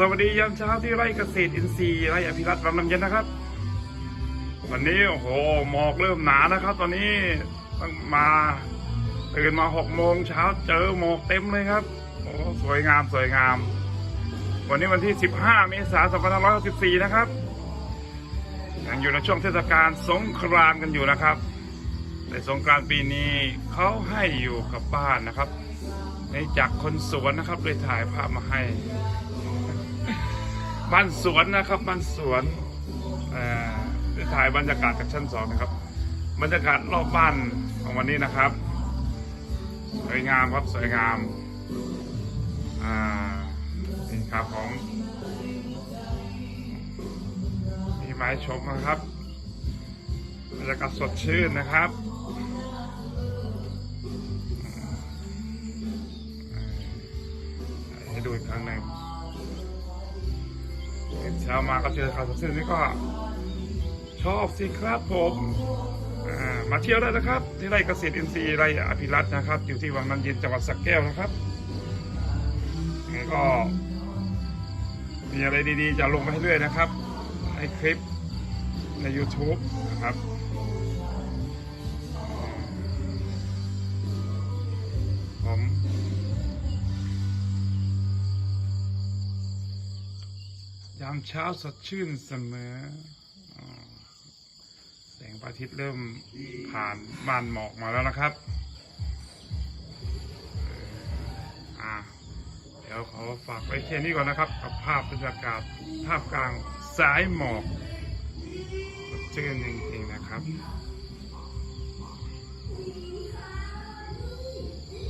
สวัสดียามเช้าที่ไร่เกษตรอินทรีย์ไร่อภิรัตน์วังน้ำเย็นนะครับ วันนี้โอ้โหหมอกเริ่มหนานะครับ ตอนนี้ต้องมาตื่นมาหกโมงเช้าเจอหมอกเต็มเลยครับโอ้สวยงามสวยงาม วันนี้วันที่ 15 เมษายน2564 นะครับยังอยู่ในช่วงเทศกาลสงกรานต์กันอยู่นะครับในสงกรานต์ปีนี้เขาให้อยู่กับบ้านนะครับในจากคนสวนนะครับเลยถ่ายภาพมาให้ บ้านสวนนะครับบ้านสวนได้ถ่ายบรรยากาศจากชั้นสองนะครับ บรรยากาศรอบบ้านของวันนี้นะครับ สวยงามครับสวยงามอ่านี่ครับของ มีไม้ชมนะครับบรรยากาศสดชื่นนะครับให้ดูอีกครั้งหนึ่ง เช้ามาก็เจอข่าวสดชื่นนี่ก็ชอบสิครับผมมาเที่ยวได้นะครับ ที่ไร่เกษตรอินทรีย์ไร่อภิรัตน์นะครับ อยู่ที่วังน้ำเย็นจังหวัดสระแก้วนะครับยังไงก็ มีอะไรดีๆ จะลงมาให้เรื่อยนะครับ ในคลิปใน YouTube นะครับ ยามเช้าสดชื่นเสมอแสงพระอาทิตย์เริ่มผ่านม่านหมอกมาแล้วนะครับเอ่ออ่าเดี๋ยวขอฝากไว้แค่นี้ก่อนนะครับ กับภาพบรรยากาศภาพกลางสายหมอกสดชื่นจริงๆนะครับ